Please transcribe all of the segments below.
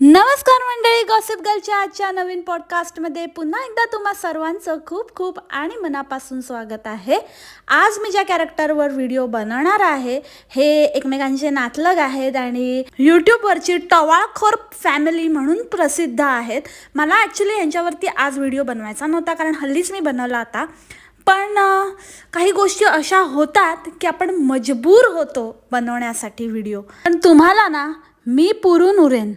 नमस्कार मंडळी गॉसिप गर्लच्या आजच्या नवीन पॉडकास्टमध्ये पुन्हा एकदा तुम्हा सर्वांचं खूप खूप आणि मनापासून स्वागत आहे. आज मी ज्या कॅरेक्टरवर व्हिडिओ बनवणार आहे हे एकमेकांचे नातलग आहेत आणि यूट्यूबवरची टवाळखोर फॅमिली म्हणून प्रसिद्ध आहेत. मला ॲक्च्युली यांच्यावरती आज व्हिडिओ बनवायचा नव्हता कारण हल्लीच मी बनवला होता. पण काही गोष्टी अशा होतात की आपण मजबूर होतो बनवण्यासाठी व्हिडिओ पण तुम्हाला ना मी पुरून उरेन.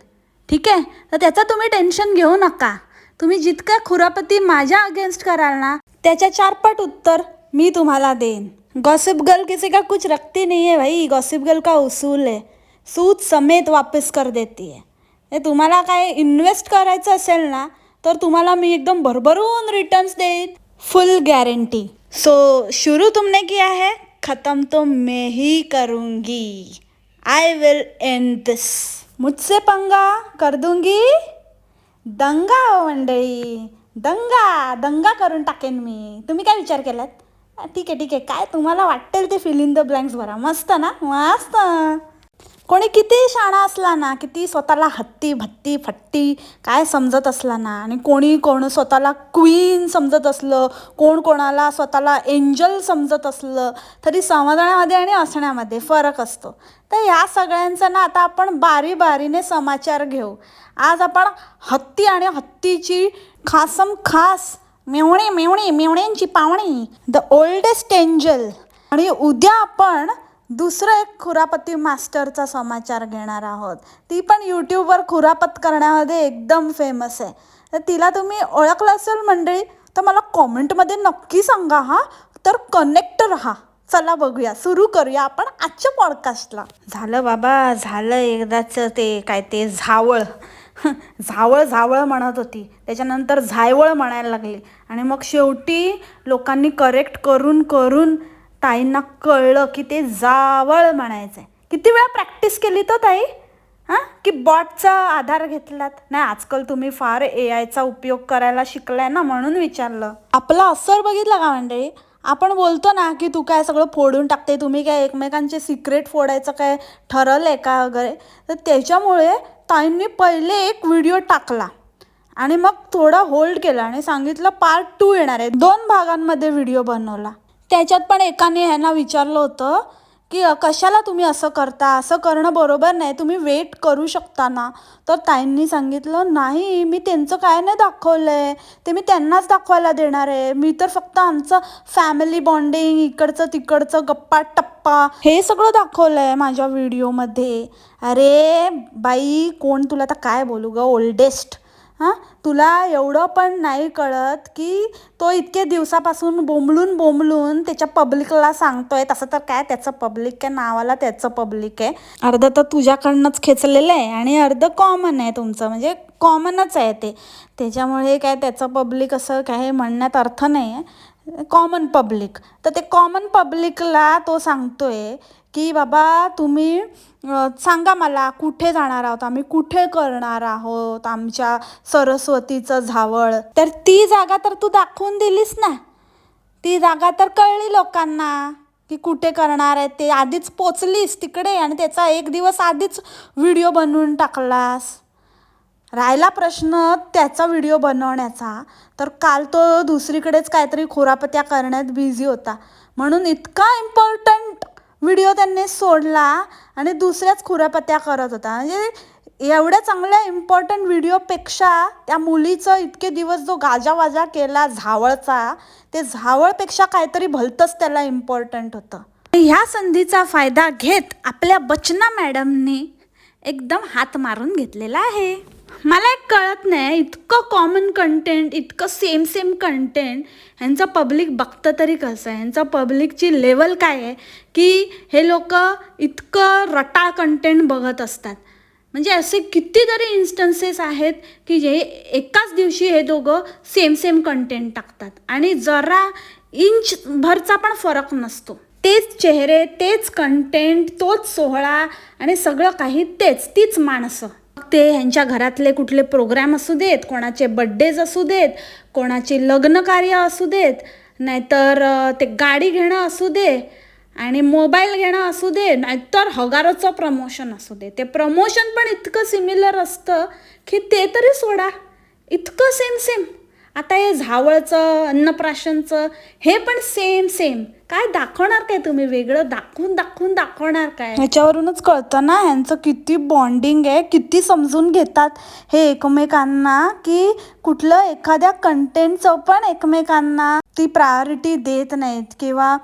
ठीक आहे? तर त्याचं तुम्ही टेन्शन घेऊ नका. तुम्ही जितका खुरापती माझ्या अगेन्स्ट कराल ना त्याच्या चारपट उत्तर मी तुम्हाला देईन. गॉसिप गर्ल किसी का कुछ रखती नहीं है भाई. गॉसिप गर्ल का उसूल है. सूद समेत वापस कर देती है. तुम्हाला काय इन्व्हेस्ट करायचं असेल ना तर तुम्हाला मी एकदम भरभरून रिटर्न्स देईन. फुल गॅरंटी सो शुरू तुमने किया है? खत्म तो मैं ही करूँगी. आई विल एंड दिस मुझसे पंगा कर दूंगी दंगा हो मंडळी दंगा दंगा करून टाकेन मी तुम्ही काय विचार केलात ठीक आहे ठीक आहे काय तुम्हाला वाटेल ते फिल इन द ब्लँक्स भरा मस्त ना मस्त कोणी किती शाणा असला ना किती स्वतःला हत्ती भत्ती फट्टी काय समजत असला ना आणि कोणी कोण स्वतःला क्वीन समजत असलं कोण कोणाला स्वतःला एंजल समजत असलं तरी समजण्यामध्ये आणि असण्यामध्ये फरक असतो. तर या सगळ्यांचा ना आता आपण बारी बारीने समाचार घेऊ. आज आपण हत्ती आणि हत्तीची खासम खास मेवणे मेवणे मेवण्यांची पावणी द ओल्डेस्ट एंजल आणि उद्या आपण दुसरं एक खुरापती मास्टरचा समाचार घेणार आहोत. ती पण यूट्यूबवर खुरापत करण्यामध्ये एकदम फेमस आहे. तर तिला तुम्ही ओळखलं असेल मंडळी तर मला कॉमेंटमध्ये नक्की सांगा हा. तर कनेक्ट राहा. चला बघूया. सुरू करूया आपण आजच्या पॉडकास्टला झालं बाबा झालं एकदाच ते काय ते झावळ. झावळ झावळ म्हणत होती. त्याच्यानंतर झायवळ म्हणायला लागली. आणि मग शेवटी लोकांनी करेक्ट करून करून ताईंना कळलं की ते जावळ म्हणायचं आहे किती वेळा प्रॅक्टिस केली तर ताई? हां? की बॉटचा आधार घेतलात? नाही आजकाल तुम्ही फार ए आयचा उपयोग करायला शिकलाय ना म्हणून विचारलं. आपला असर बघितला का मंडळी? आपण बोलतो ना की तू काय सगळं फोडून टाकते तुम्ही काय एकमेकांचे सिक्रेट फोडायचं काय ठरवलं आहे का वगैरे? तर त्याच्यामुळे ताईंनी पहिले एक व्हिडिओ टाकला. आणि मग थोडा होल्ड केला आणि सांगितलं पार्ट टू येणार आहे. दोन भागांमध्ये व्हिडिओ बनवला. त्याच्यात पण एकाने ह्यांना विचारलं होतं की कशाला तुम्ही असं करता? असं करणं बरोबर नाही. तुम्ही वेट करू शकता ना? तर ताईंनी सांगितलं नाही मी त्यांचं काय नाही दाखवलं आहे ते मी त्यांनाच दाखवायला देणार आहे. मी तर फक्त आमचं फॅमिली बॉन्डिंग इकडचं तिकडचं गप्पा टप्पा हे सगळं दाखवलं आहे माझ्या व्हिडिओमध्ये अरे बाई कोण तुला आता काय बोलू ग? ओल्डेस्ट हां? तुला एवढं पण नाही कळत की तो इतके दिवसापासून बोंबलून बोंबलून त्याच्या पब्लिकला सांगतोय तसं तर काय त्याचं पब्लिक काय नावाला त्याचं पब्लिक आहे. अर्धं तर तुझ्याकडनंच खेचलेलं आहे आणि अर्धं कॉमन आहे तुमचं म्हणजे कॉमनच आहे ते. त्याच्यामुळे काय त्याचं पब्लिक असं काय म्हणण्यात अर्थ नाही आहे कॉमन पब्लिक तर ते कॉमन पब्लिकला तो सांगतोय की बाबा तुम्ही सांगा मला कुठे जाणार आहोत? आम्ही कुठे करणार आहोत आमच्या सरस्वतीचं झावळ? तर ती जागा तर तू दाखवून दिलीस ना. ती जागा तर कळली लोकांना की कुठे करणार आहे. ते आधीच पोचलीस तिकडे आणि त्याचा एक दिवस आधीच व्हिडिओ बनवून टाकलास. राहिला प्रश्न त्याचा व्हिडिओ बनवण्याचा. तर काल तो दुसरीकडेच काहीतरी खोरापत्या करण्यात बिझी होता. म्हणून इतका इम्पॉर्टंट व्हिडिओ त्यांनी सोडला आणि दुसऱ्याच खुरापत्या करत होता. म्हणजे एवढ्या चांगल्या इम्पॉर्टंट व्हिडिओपेक्षा त्या मुलीचं इतके दिवस जो गाजावाजा केला झावळचा ते झावळपेक्षा काहीतरी भलतंच त्याला इम्पॉर्टंट होतं. ह्या संधीचा फायदा घेत आपल्या बचना मॅडमनी एकदम हात मारून घेतलेला आहे. मला एक कळत नाही इतकं कॉमन कंटेंट इतकं सेम सेम कंटेंट ह्यांचं पब्लिक बघतं तरी कसं आहे? ह्यांचं पब्लिकची लेवल काय आहे? की हे लोक इतकं रटाळ कंटेंट बघत असतात. म्हणजे असे कितीतरी इन्स्टन्सेस आहेत की जे एकाच दिवशी हे दोघं सेम सेम कंटेंट टाकतात. आणि जरा इंच भरचा पण फरक नसतो. तेच चेहरे तेच कंटेंट तोच सोहळा आणि सगळं काही तेच तीच माणसं. ते ह्यांच्या घरातले कुठले प्रोग्राम असू देत कोणाचे बड्डेज असू देत कोणाचे लग्न कार्य असू देत नाहीतर ते गाडी घेणं असू दे आणि मोबाईल घेणं असू दे नाहीतर हगाराचं प्रमोशन असू दे. ते प्रमोशन पण इतकं सिमिलर असतं की ते तरी सोडा. इतकं सेम सेम आता हे झावळचं अन्नप्राशनचं हे पण सेम सेम काय दाखवणार काय तुम्ही? वेगळं दाखवून दाखवून दाखवणार काय? ह्याच्यावरूनच कळतं ना ह्यांचं किती बॉन्डिंग आहे किती समजून घेतात हे एकमेकांना की कुठलं एखाद्या कंटेंटचं पण एकमेकांना ती प्रायोरिटी देत नाहीत किंवा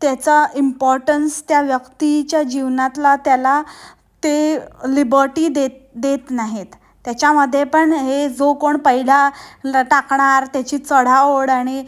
त्याचा इम्पॉर्टन्स त्या व्यक्तीच्या जीवनातला त्याला ते लिबर्टी देत देत नाहीत. त्याच्यामध्ये पण हे जो कोण पहिला टाकणार त्याची चढाओढ आणि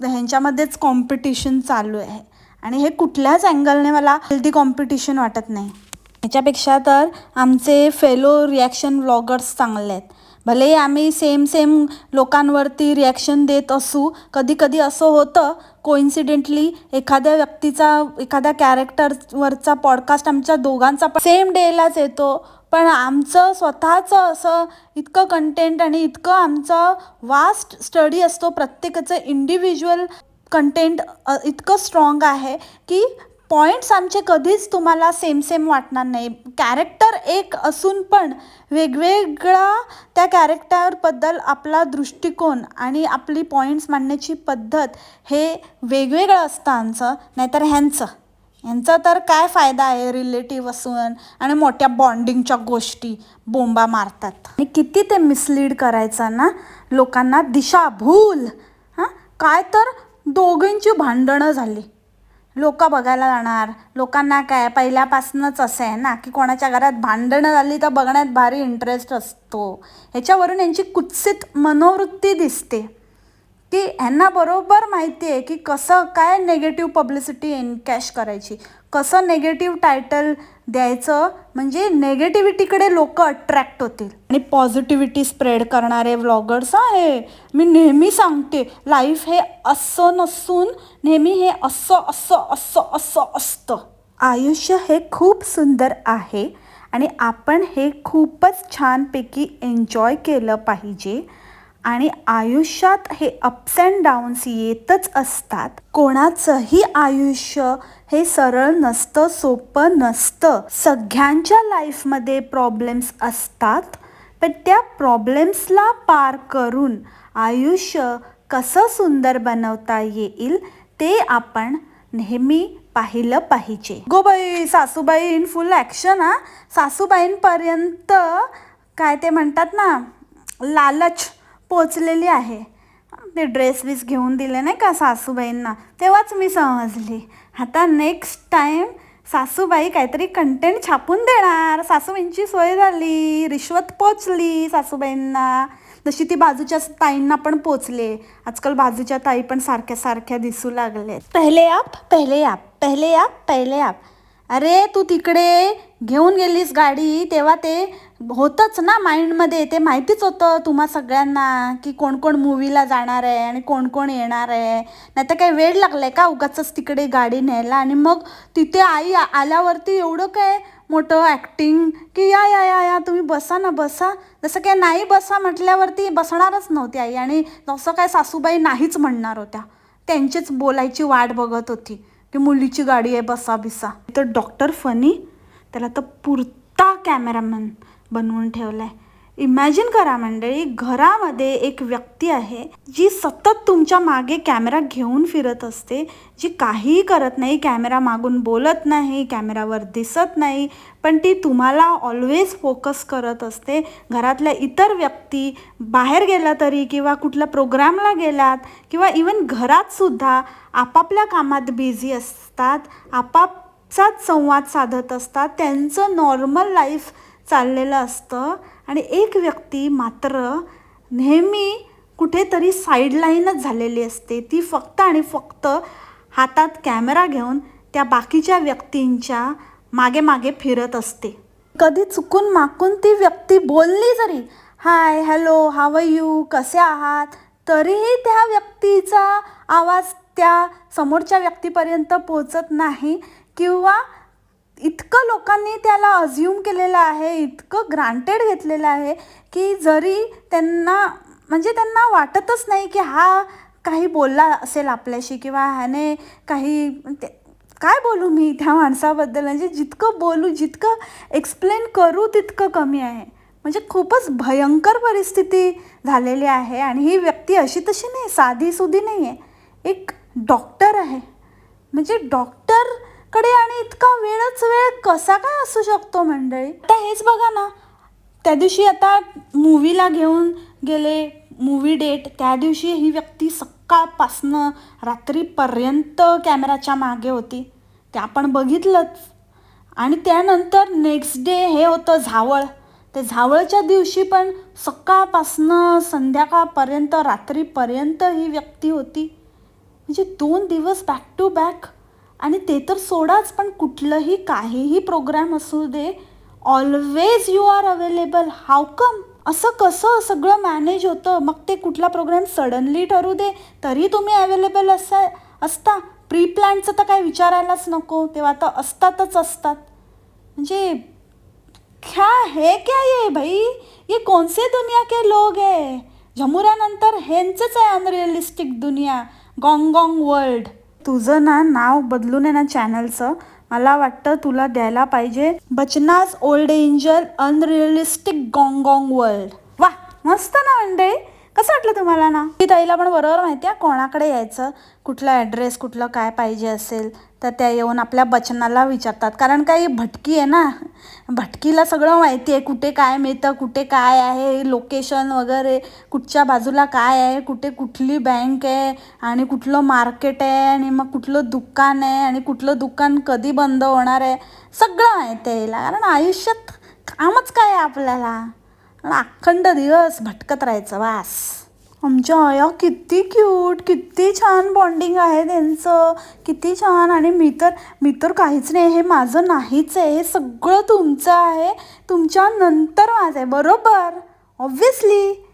ह्यांच्यामध्येच कॉम्पिटिशन चालू आहे. आणि हे कुठल्याच अँगलने मला हेल्दी कॉम्पिटिशन वाटत नाही. ह्याच्यापेक्षा तर आमचे फेलो रिॲक्शन व्लॉगर्स चांगले आहेत. भले आम्ही सेम सेम लोकांवरती रिॲक्शन देत असू कधी कधी असं होतं कोइन्सिडेंटली एखाद्या व्यक्तीचा एखाद्या कॅरेक्टरवरचा पॉडकास्ट आमच्या दोघांचा सेम डेलाच येतो. पण आमचं स्वतःचं असं इतकं कंटेंट आणि इतकं आमचं वास्ट स्टडी असतो प्रत्येकाचं इंडिव्हिज्युअल कंटेंट इतकं स्ट्रॉंग आहे की पॉईंट्स आमचे कधीच तुम्हाला सेम सेम वाटणार नाही. कॅरेक्टर एक असून पण वेगवेगळा त्या कॅरेक्टरबद्दल आपला दृष्टिकोन आणि आपली पॉईंट्स मांडण्याची पद्धत हे वेगवेगळं असतं आमचं नाहीतर ह्यांचं. यांचा तर काय फायदा आहे रिलेटिव्ह असून आणि मोठ्या बॉन्डिंगच्या गोष्टी बोंबा मारतात. आणि किती ते मिसलीड करायचं ना? लोकांना दिशाभूल हां? काय तर दोघींची भांडणं झाली. लोक बघायला जाणार. लोकांना काय? पहिल्यापासूनच असं आहे ना की कोणाच्या घरात भांडणं झाली तर बघण्यात भारी इंटरेस्ट असतो. ह्याच्यावरून यांची कुत्सित मनोवृत्ती दिसते. की ह्यांना बरोबर माहिती आहे की कसं काय नेगेटिव्ह पब्लिसिटी एनकॅश करायची. कसं नेगेटिव्ह टायटल द्यायचं म्हणजे नेगेटिव्हिटीकडे लोक अट्रॅक्ट होतील. आणि पॉझिटिव्हिटी स्प्रेड करणारे व्लॉगर्स आहे. मी नेहमी सांगते लाईफ हे असं नसून नेहमी हे असं असं असं असं असतं. आयुष्य हे खूप सुंदर आहे आणि आपण हे खूपच छानपैकी एन्जॉय केलं पाहिजे. आणि आयुष्यात हे अप्स अँड डाऊन्स येतच असतात. कोणाचंही आयुष्य हे सरळ नसतं सोपं नसतं. सगळ्यांच्या लाईफमध्ये प्रॉब्लेम्स असतात पण त्या प्रॉब्लेम्सला पार करून आयुष्य कसं सुंदर बनवता येईल ते आपण नेहमी पाहिलं पाहिजे. गो बाई सासूबाई इन फुल ॲक्शन हा. सासूबाईंपर्यंत काय ते म्हणतात ना लालच. पोचलेली आहे. ते ड्रेस बीस घेऊन दिले नाही का सासूबाईंना? तेव्हाच मी समजली. आता नेक्स्ट टाईम सासूबाई काहीतरी कंटेंट छापून देणार. सासूबाईंची सोय झाली रिश्वत पोचली सासूबाईंना. जशी ती बाजूच्या ताईंना पण पोचले. आजकाल बाजूच्या ताई पण सारख्या सारख्या दिसू लागले पहिले आप पहिले आप पहिले आप पहिले आप. अरे तू तिकडे घेऊन गेलीस गाडी तेव्हा ते होतंच ना माइंडमध्ये ते माहितीच होतं तुम्हा सगळ्यांना की कोण कोण मूवीला जाणार आहे आणि कोण कोण येणार आहे. नाही तर काही वेळ लागलाय का उगाच तिकडे गाडी न्यायला? आणि मग तिथे आई आल्यावरती एवढं काय मोठं ॲक्टिंग की या या या या तुम्ही बसा ना बसा. जसं काय नाही बसा म्हटल्यावरती बसणारच नव्हती आई. आणि जसं काय सासूबाई नाहीच म्हणणार होत्या. त्यांचीच बोलायची वाट बघत होती. की मुलीची गाडी आहे बसा बिसा. तर डॉक्टर फनी त्याला तर पुरता कॅमेरामॅन बनवून ठेवलाय. इमॅजिन करा मंडळी घरामध्ये एक व्यक्ती आहे जी सतत तुमच्या मागे कॅमेरा घेऊन फिरत असते जी काहीही करत नाही कॅमेरा मागून बोलत नाही कॅमेरावर दिसत नाही पण ती तुम्हाला ऑलवेज फोकस करत असते. घरातल्या इतर व्यक्ती बाहेर गेला तरी किंवा कुठल्या प्रोग्रामला गेलात किंवा इवन घरातसुद्धा आपापल्या कामात बिझी असतात आपापचाच संवाद साधत असतात त्यांचं नॉर्मल लाईफ चाललेलं असतं. आणि एक व्यक्ती मात्र नेहमी कुठेतरी साईडलाईनच झालेली असते. ती फक्त आणि फक्त हातात कॅमेरा घेऊन त्या बाकीच्या व्यक्तींच्या मागे मागे फिरत असते. कधी चुकून माकून ती व्यक्ती बोलली जरी हाय हॅलो हाव यू कसे आहात? तरीही त्या व्यक्तीचा आवाज त्या समोरच्या व्यक्तीपर्यंत पोचत नाही किंवा इतकं लोकांनी त्याला अज्युम केलेलं आहे इतकं ग्रांटेड घेतलेलं आहे की जरी त्यांना म्हणजे त्यांना वाटतच नाही की हा काही बोलला असेल आपल्याशी किंवा ह्याने काही ते काय बोलू मी त्या माणसाबद्दल? म्हणजे जितकं बोलू जितकं एक्सप्लेन करू तितकं कमी आहे. म्हणजे खूपच भयंकर परिस्थिती झालेली आहे आणि ही व्यक्ती अशी तशी नाही साधी सुधी नाही आहे एक डॉक्टर आहे. म्हणजे डॉक्टर कडे आणि इतका वेळच वेळ कसा काय असू शकतो मंडळी? आता हेच बघा ना त्या दिवशी आता मूवीला घेऊन गेले मूवी डेट त्या दिवशी ही व्यक्ती सकाळपासनं रात्रीपर्यंत कॅमेराच्या मागे होती. ते आपण बघितलंच. आणि त्यानंतर नेक्स्ट डे हे होतं झावळ. ते झावळच्या दिवशी पण सकाळपासनं संध्याकाळपर्यंत रात्रीपर्यंत ही व्यक्ती होती. म्हणजे दोन दिवस बॅक टू बॅक आणि ते तर सोडाच पण कुठलंही काहीही प्रोग्राम असू दे always you are available how come असं कसं सगळं मॅनेज होतं? मग ते कुठला प्रोग्राम सडनली ठरू दे तरी तुम्ही अवेलेबल असा असता. प्री प्लॅनचं तर काय विचारायलाच नको तेव्हा तर असतातच असतात. म्हणजे क्या हे क्या ये भाई? ये कोणसे दुनिया के लोग है? झमुऱ्यानंतर ह्यांचंच आहे अनरिअलिस्टिक दुनिया. गॉंग गॉंग वर्ल्ड तुझं ना नाव बदलून आहे ना चॅनलचं. मला वाटतं तुला द्यायला पाहिजे बचनाज old angel unrealistic gong gong world. वा मस्त ना मंडळी कसं वाटलं तुम्हाला ना? की ताईला पण बरोबर माहिती आहे कोणाकडे यायचं कुठला ॲड्रेस कुठलं काय पाहिजे असेल तर त्या येऊन आपल्या बचनाला विचारतात. कारण काही भटकी आहे ना भटकीला सगळं माहिती आहे कुठे काय मिळतं कुठे काय आहे लोकेशन वगैरे कुठच्या बाजूला काय आहे कुठे कुठली बँक आहे आणि कुठलं मार्केट आहे आणि मग कुठलं दुकान आहे आणि कुठलं दुकान कधी बंद होणार आहे सगळं माहिती आहे कारण आयुष्यात कामच काय आहे आपल्याला? आणि अखंड दिवस भटकत राहायचं वास. आमच्या आया किती क्यूट किती छान बॉन्डिंग आहे त्यांचं. किती छान. आणि मी तर मी तर काहीच नाही हे माझं नाहीच आहे हे सगळं तुमचं आहे. तुमच्या नंतर माझं आहे बरोबर? ऑब्व्हियसली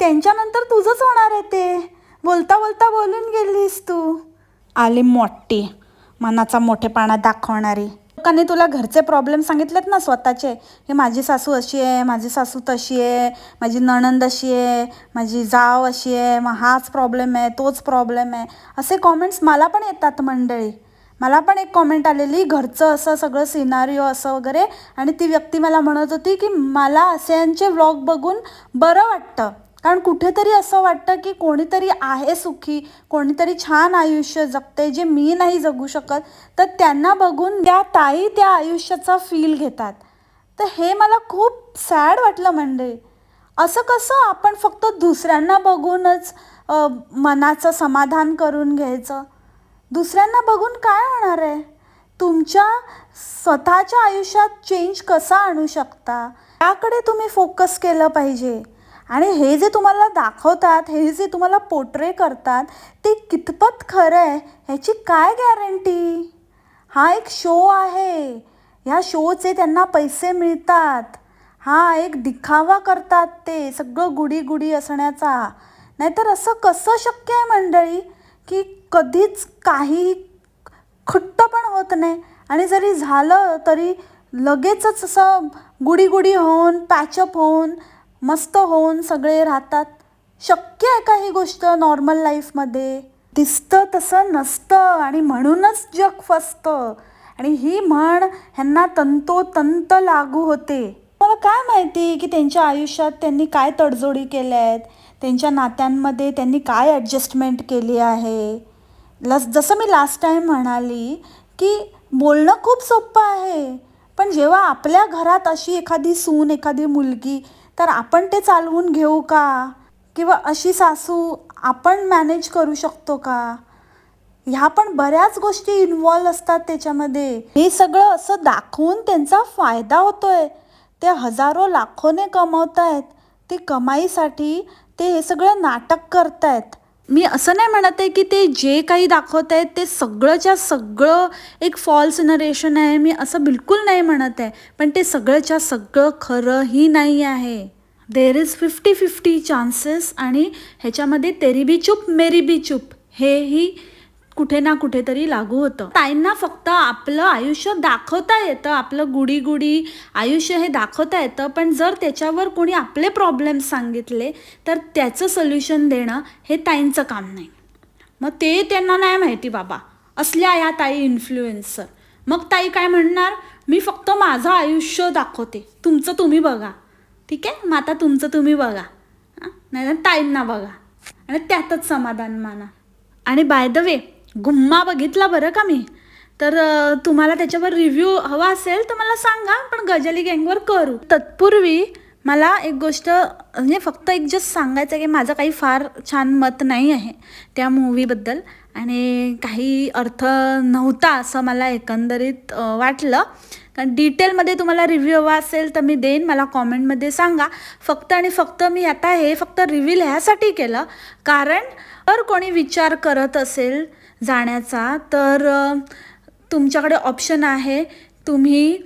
त्यांच्यानंतर तुझंच होणार आहे ते. बोलता बोलता बोलून गेलीस तू. आली मोठी. मनाचा मोठेपणा दाखवणारी. लोकांनी तुला घरचे प्रॉब्लेम सांगितलेत ना स्वतःचे? हे माझी सासू अशी आहे माझी सासू तशी आहे माझी नणंद अशी आहे माझी जाव अशी आहे मग हाच प्रॉब्लेम आहे तोच प्रॉब्लेम आहे. असे कॉमेंट्स मला पण येतात मंडळी. मला पण एक कॉमेंट आलेली घरचं असं सगळं सिनारिओ असं वगैरे आणि ती व्यक्ती मला म्हणत होती की मला असेंचे व्लॉग बघून बरं वाटतं. कारण कुठेतरी असं वाटतं की कोणीतरी आहे सुखी कोणीतरी छान आयुष्य जगते जे मी नाही जगू शकत तर त्यांना बघून त्या ताई त्या आयुष्याचा फील घेतात. तर हे मला खूप सॅड वाटलं म्हणजे. असं कसं आपण फक्त दुसऱ्यांना बघूनच मनाचं समाधान करून घ्यायचं? दुसऱ्यांना बघून काय होणार आहे? तुमच्या स्वतःच्या आयुष्यात चेंज कसा आणू शकता? त्याकडे तुम्ही फोकस केलं पाहिजे. आणि हे जे तुम्हाला दाखवतात हे जे तुम्हाला पोट्रे करतात ते कितपत खरं आहे ह्याची काय गॅरंटी हा एक शो आहे. ह्या शोचे त्यांना पैसे मिळतात. हा एक दिखावा करतात ते सगळं गुढी गुढी असण्याचा. नाहीतर असं कसं शक्य आहे मंडळी की कधीच काही खुट्ट पण होत नाही. आणि जरी झालं तरी लगेचच असं गुडी होऊन पॅचअप होऊन मस्त होऊन सगळे राहतात. शक्य आहे का ही गोष्ट नॉर्मल लाईफमध्ये दिसतं तसं नसतं आणि म्हणूनच जग फसतं. आणि ही म्हण ह्यांना तंतोतंत लागू होते. मला काय माहिती की त्यांच्या आयुष्यात त्यांनी काय तडजोडी केल्या आहेत त्यांच्या नात्यांमध्ये त्यांनी काय ॲडजस्टमेंट केली आहे? लस जसं मी लास्ट टाईम म्हणाली की बोलणं खूप सोपं आहे. पण जेव्हा आपल्या घरात अशी एखादी सून एखादी मुलगी तर आपण ते चालवून घेऊ का? किंवा अशी सासू आपण मॅनेज करू शकतो का? ह्या पण बऱ्याच गोष्टी इन्वॉल्व असतात त्याच्यामध्ये. हे सगळं असं दाखवून त्यांचा फायदा होतोय. ते हजारो लाखोने कमवत आहेत ती कमाईसाठी ते हे सगळं नाटक करतायत. मी असं नाही म्हणत आहे की ते जे काही दाखवत आहेत ते सगळंच्या सगळं एक फॉल्स नरेशन आहे. मी असं बिलकुल नाही म्हणत आहे. पण ते सगळंच्या सगळं खरंही नाही आहे. There is fifty fifty chances आणि ह्याच्यामध्ये तेरी बी चूप मेरी बी चूप. हेही कुठे ना कुठेतरी लागू होतं. ताईंना फक्त आपलं आयुष्य दाखवता येतं आपलं गुडी गुडी आयुष्य हे दाखवता येतं. पण जर त्याच्यावर कोणी आपले प्रॉब्लेम सांगितले तर त्याचं सोल्युशन देणं हे ताईंचं काम नाही. मग ते त्यांना नाही माहिती बाबा. असल्या या ताई इन्फ्लुएन्सर मग ताई काय म्हणणार? मी फक्त माझं आयुष्य दाखवते. तुमचं तुम्ही बघा. ठीक आहे? मग आता तुमचं तुम्ही बघा. नाही ताईंना बघा. आणि त्यातच समाधान माना. आणि बाय द वे गुम्मा बघितला बरं का मी? तर तुम्हाला त्याच्यावर रिव्ह्यू हवा असेल तर मला सांगा पण गजाली गँगवर करू. तत्पूर्वी मला एक गोष्ट म्हणजे फक्त एक जस्ट सांगायचं आहे की माझं काही फार छान मत नाही आहे त्या मूवीबद्दल आणि काही अर्थ नव्हता असं मला एकंदरीत वाटलं. कारण डिटेलमध्ये तुम्हाला रिव्ह्यू हवा असेल तर मी देईन मला कॉमेंटमध्ये सांगा. फक्त आणि फक्त मी आता हे फक्त रिव्हील ह्यासाठी केलं. कारण जर कोणी विचार करत असेल जाण्याचा. तर तुमच्याकडे ऑप्शन आहे. तुम्ही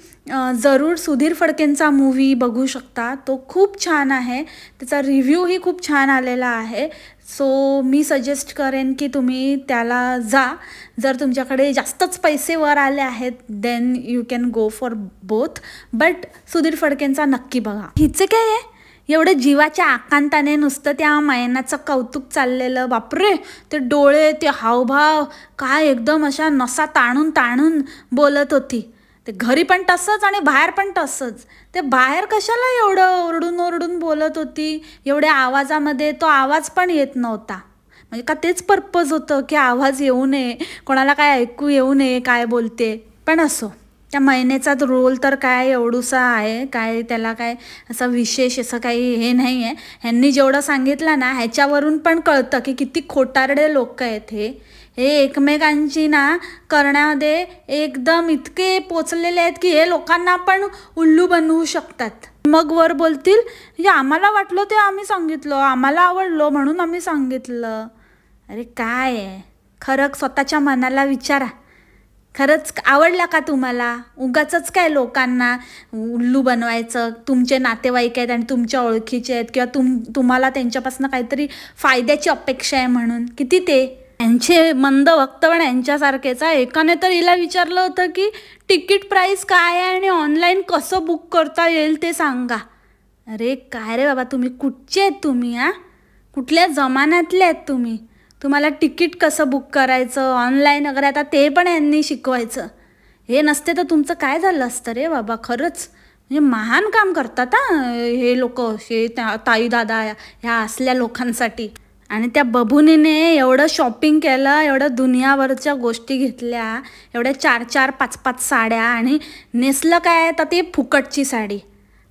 जरूर सुधीर फडकेंचा मूवी बघू शकता. तो खूप छान आहे. त्याचा रिव्ह्यूही खूप छान आलेला आहे. सो मी सजेस्ट करेन की तुम्ही त्याला जा. जर तुमच्याकडे जास्तच पैसे वर आले आहेत then you can go for both but Sudhir फडकेंचा नक्की बघा. हिचे काय आहे? एवढं जीवाच्या आकांताने नुसतं त्या मायनाचं कौतुक चाललेलं. बापरे! ते डोळे ते हावभाव काय एकदम अशा नसा ताणून ताणून बोलत होती. ते घरी पण तसंच आणि बाहेर पण तसंच. ते बाहेर कशाला एवढं ओरडून ओरडून बोलत होती? एवढ्या आवाजामध्ये तो आवाज पण येत नव्हता. म्हणजे का तेच पर्पज होतं की आवाज येऊ नये कोणाला काय ऐकू येऊ नये काय बोलते? पण असो. त्या महिन्याचा रोल तर काय एवढूसा आहे काय त्याला काय असं विशेष असं काही हे नाही आहे ह्यांनी जेवढं सांगितलं ना ह्याच्यावरून पण कळतं की किती खोटारडे लोक आहेत हे. हे एकमेकांची ना करण्यामध्ये एकदम इतके पोचलेले आहेत की हे लोकांना पण उल्लू बनवू शकतात. मग वर बोलतील म्हणजे आम्हाला वाटलं ते आम्ही सांगितलं आम्हाला आवडलो म्हणून आम्ही सांगितलं. अरे काय आहे? खरं स्वतःच्या मनाला विचारा. खरंच आवडला का तुम्हाला? उगाच काय लोकांना उल्लू बनवायचं तुमचे नातेवाईक आहेत आणि तुमच्या ओळखीचे आहेत किंवा तुम तुम्हाला त्यांच्यापासून काहीतरी फायद्याची अपेक्षा आहे म्हणून. किती ते? यांचे मंद वक्तव्य यांच्यासारखेच आहे. एकाने तर हिला विचारलं होतं की तिकीट प्राईस काय आहे आणि ऑनलाईन कसं बुक करता येईल ते सांगा. अरे काय रे बाबा तुम्ही कुठचे आहेत तुम्ही हा? कुठल्या जमान्यातले आहेत तुम्ही? तुम्हाला तिकीट कसं बुक करायचं ऑनलाईन वगैरे आता ते पण यांनी शिकवायचं. हे नसते तर तुमचं काय झालं असतं रे बाबा? खरंच. म्हणजे महान काम करतात हा हे लोक हे त्या ताई दादा ह्या असल्या लोकांसाठी. आणि त्या बबुनीने एवढं शॉपिंग केलं एवढं दुनियाभरच्या गोष्टी घेतल्या एवढ्या चार चार पाच पाच साड्या आणि नेसलं काय? तर ते फुकटची साडी.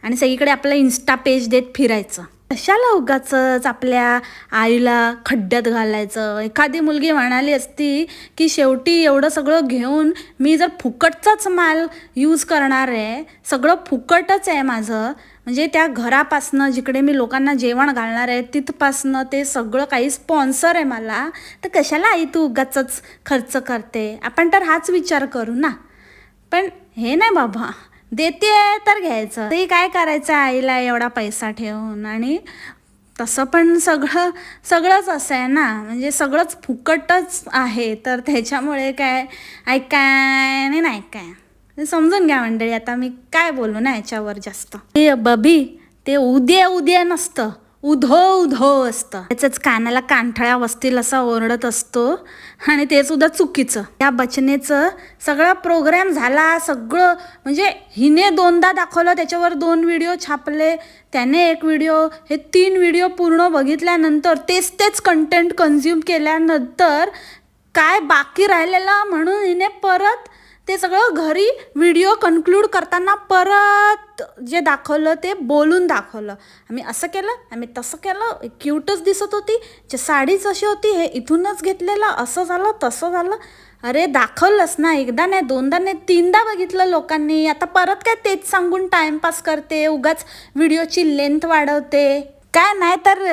आणि सगळीकडे आपलं इन्स्टा पेज देत फिरायचं. कशाला उगाच आपल्या आईला खड्ड्यात घालायचं? एखादी मुलगी म्हणाली असती की शेवटी एवढं सगळं घेऊन मी जर फुकटचाच माल यूज करणार आहे सगळं फुकटच आहे माझं म्हणजे त्या घरापासनं जिकडे मी लोकांना जेवण घालणार आहे तिथपासनं ते सगळं काही स्पॉन्सर आहे मला तर कशाला आई तू उगाच खर्च करते? आपण तर हाच विचार करू ना. पण हे नाही बाबा देते तर घ्यायचं. ते काय करायचं आईला एवढा पैसा ठेवून? आणि तसं पण सगळं सगळंच असं आहे ना? म्हणजे सगळंच फुकटच आहे. तर त्याच्यामुळे काय ऐकाय नाही काय ऐकाय समजून घ्या मंडळी आता मी काय बोलू ना याच्यावर जास्त. ते बबी ते उद्या उद्या नसतं. उधो उधो असतं. त्याच्याच कानाला कांठळ्या वसतील असा ओरडत असतो आणि ते सुद्धा चुकीचं. त्या बचनेचं सगळा प्रोग्राम झाला सगळं म्हणजे हिने दोनदा दाखवलं त्याच्यावर दोन व्हिडिओ छापले त्याने एक व्हिडिओ हे तीन व्हिडिओ पूर्ण बघितल्यानंतर तेच तेच कंटेंट कन्झ्युम केल्यानंतर काय बाकी राहिलेलं म्हणून हिने परत ते सगळं घरी व्हिडिओ कन्क्लूड करताना परत जे दाखवलं ते बोलून दाखवलं. आम्ही असं केलं आम्ही तसं केलं क्यूटच दिसत होती जे साडीच अशी होती हे इथूनच घेतलेलं असं झालं तसं झालं. अरे दाखवलंच ना एकदा नाही दोनदा नाही तीनदा बघितलं लोकांनी. आता परत काय तेच सांगून टाइमपास करते उगाच व्हिडिओची लेंथ वाढवते. काय नाही तर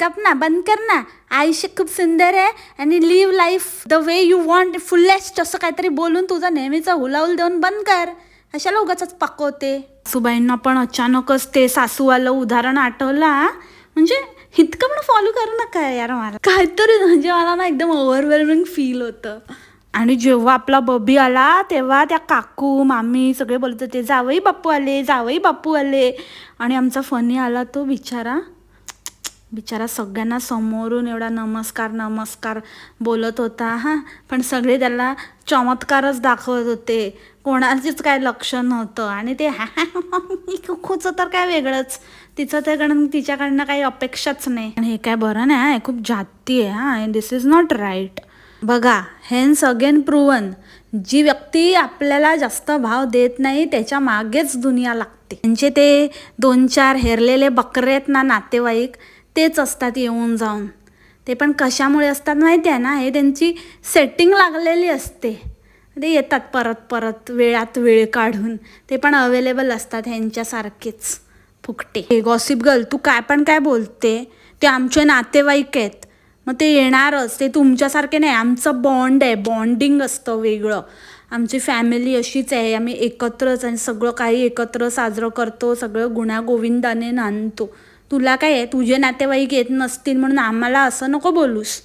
गप ना बंद कर ना. आयुष्य खूप सुंदर आहे आणि live life the way you want fullest असं काहीतरी बोलून तुझा नेहमीचा हुलाहुल देऊन बंद कर. अशाला उगाच पाकवते. सासूबाईंना पण अचानकच ते सासूवालं उदाहरण आठवलं म्हणजे इतकं पण फॉलो करू नका यार मला. काहीतरी म्हणजे मला ना एकदम ओव्हरवेलमिंग फील होतं. आणि जेव्हा आपला बबी आला तेव्हा त्या काकू मामी सगळे बोलत होते जावई बापू आले जावई बापू आले. आणि आमचा फनी आला तो बिचारा. बिचारा सगळ्यांना समोरून एवढा नमस्कार नमस्कार बोलत होता हां. पण सगळे त्याला चमत्कारच दाखवत होते. कोणाचीच काय लक्ष नव्हतं. आणि ते खूचं तर काय वेगळंच. तिचं त्याकडून तिच्याकडनं काही अपेक्षाच नाही. आणि हे काय बरं नाही हे खूप जाती आहे हां दिस इज नॉट राईट बघा हेन्स अगेन प्रूवन जी व्यक्ती आपल्याला जास्त भाव देत नाही त्याच्या मागेच दुनिया लागते. म्हणजे ते दोन चार हेरलेले बकरे आहेत ना नातेवाईक तेच असतात येऊन जाऊन. ते पण कशामुळे असतात माहिती आहे ना? हे त्यांची सेटिंग लागलेली असते. ते येतात परत परत वेळात वेळ काढून. ते पण अवेलेबल असतात ह्यांच्यासारखेच. फुकटे. हे गॉसिप गर्ल तू काय पण काय बोलते ते आमचे नातेवाईक आहेत. मग ते येणारच. ते तुमच्यासारखे नाही. आमचं बॉन्ड आहे. बॉन्डिंग असतं वेगळं. आमची फॅमिली अशीच आहे. आम्ही एकत्रच आणि सगळं काही एकत्र साजरं करतो. सगळं गुण्यागोविंदाने नांदतो. तुला काय आहे? तुझे नातेवाईक येत नसतील म्हणून आम्हाला असं नको बोलूस.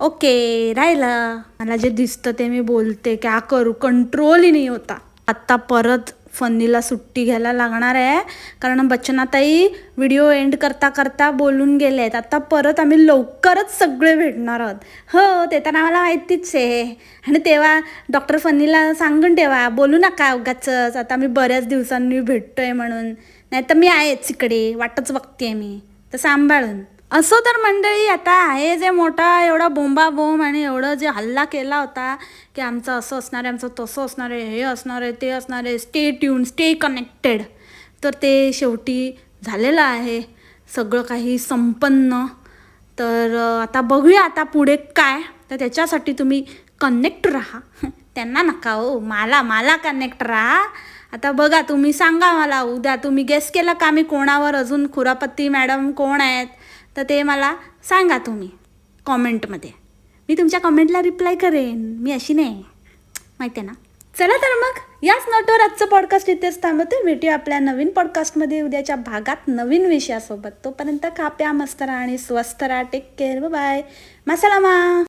ओके राहिला. मला जे दिसतं ते मी बोलते. क्या करू? कंट्रोलही नाही होता. आत्ता परत फन्नीला सुट्टी घ्यायला लागणार आहे. कारण बच्चनाताई व्हिडिओ एंड करता करता बोलून गेले आहेत. आत्ता परत आम्ही लवकरच सगळे भेटणार आहोत. हो ते तर आम्हाला माहितीच आहे. आणि तेव्हा डॉक्टर फन्नीला सांगून ठेवा. बोलू नका उगाच आता आम्ही बऱ्याच दिवसांनी भेटतो आहे म्हणून. नाही तर मी आहेच इकडे वाटच बघते मी. तर सांभाळून. असो तर मंडळी आता आहे जे मोठा एवढा बोंबा बोंब आणि एवढं जे हल्ला केला होता की आमचं असं असणार आहे आमचं तसं असणार आहे हे असणार आहे ते असणार आहे स्टे ट्यून स्टे कनेक्टेड तर ते शेवटी झालेलं आहे. सगळं काही संपन्न. तर आता बघूया आता पुढे काय. तर त्याच्यासाठी तुम्ही कनेक्ट राहा. त्यांना नका हो. मला मला कनेक्ट राहा. आता बघा तुम्ही सांगा मला उद्या तुम्ही गेस केला का मी कोणावर अजून खुरापत्ती मॅडम कोण आहेत? तर ते मला सांगा तुम्ही कॉमेंटमध्ये मी तुमच्या कमेंटला रिप्लाय करेन मी अशी नाही. माहिती आहे ना? चला तर मग याच नोटवर आजचं पॉडकास्ट इथेच थांबवते. भेटूया आपल्या नवीन पॉडकास्टमध्ये उद्याच्या भागात नवीन विषयासोबत. तोपर्यंत खाप्या मस्त राहा आणि स्वस्त राहा. Take care bye मासलामा!